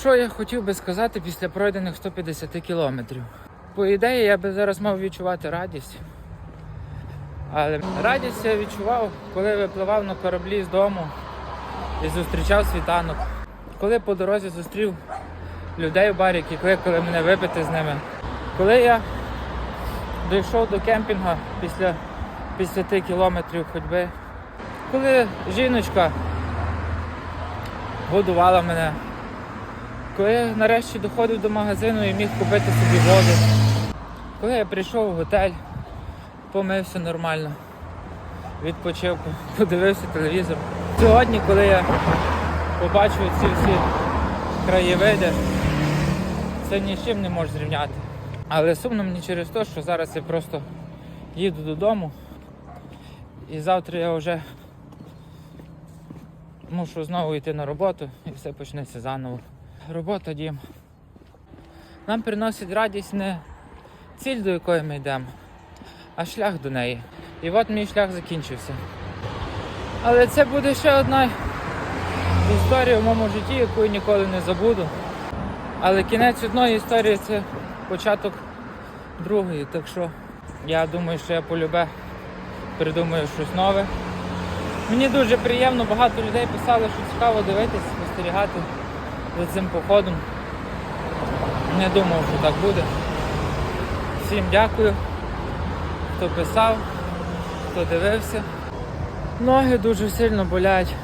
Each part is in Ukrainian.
Що я хотів би сказати після пройдених 150 кілометрів? По ідеї, я би зараз мав відчувати радість. Але радість я відчував, коли випливав на кораблі з дому і зустрічав світанок. Коли по дорозі зустрів людей в барі, які кликали мене випити з ними. Коли я дійшов до кемпінга після 50 кілометрів ходьби, коли жіночка годувала мене, коли я нарешті доходив до магазину і міг купити собі воду, коли я прийшов в готель, помився нормально, відпочив, подивився телевізор. Сьогодні, коли я побачив ці всі краєвиди, це ні з чим не може зрівняти. Але сумно мені через те, що зараз я просто їду додому, і завтра я вже мушу знову йти на роботу і все почнеться заново. Робота, дім. Нам приносить радість не ціль, до якої ми йдемо, а шлях до неї. І от мій шлях закінчився. Але це буде ще одна історія в моєму житті, яку я ніколи не забуду. Але кінець одної історії це початок другої. Так що я думаю, що я полюбе придумаю щось нове. Мені дуже приємно, багато людей писали, що цікаво дивитися, спостерігати за цим походом. Не думав, що так буде. Всім дякую, хто писав, хто дивився. Ноги дуже сильно болять.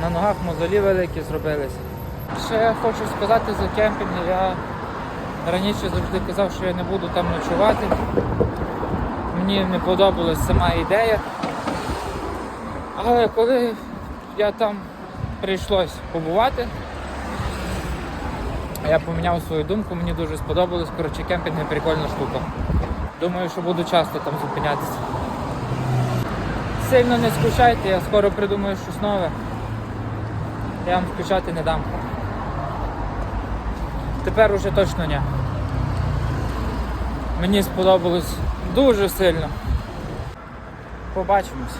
На ногах мозолі великі зробилися. Ще я хочу сказати за кемпінг. Я раніше завжди казав, що я не буду там ночувати. Мені не подобалась сама ідея. Але коли я там прийшлось побувати, я поміняв свою думку, мені дуже сподобалось. Коротше, кемпінг не прикольна штука. Думаю, що буду часто там зупинятися. Сильно не скучайте, я скоро придумаю щось нове. Я вам скучати не дам. Тепер уже точно ні. Мені сподобалось дуже сильно. Побачимось.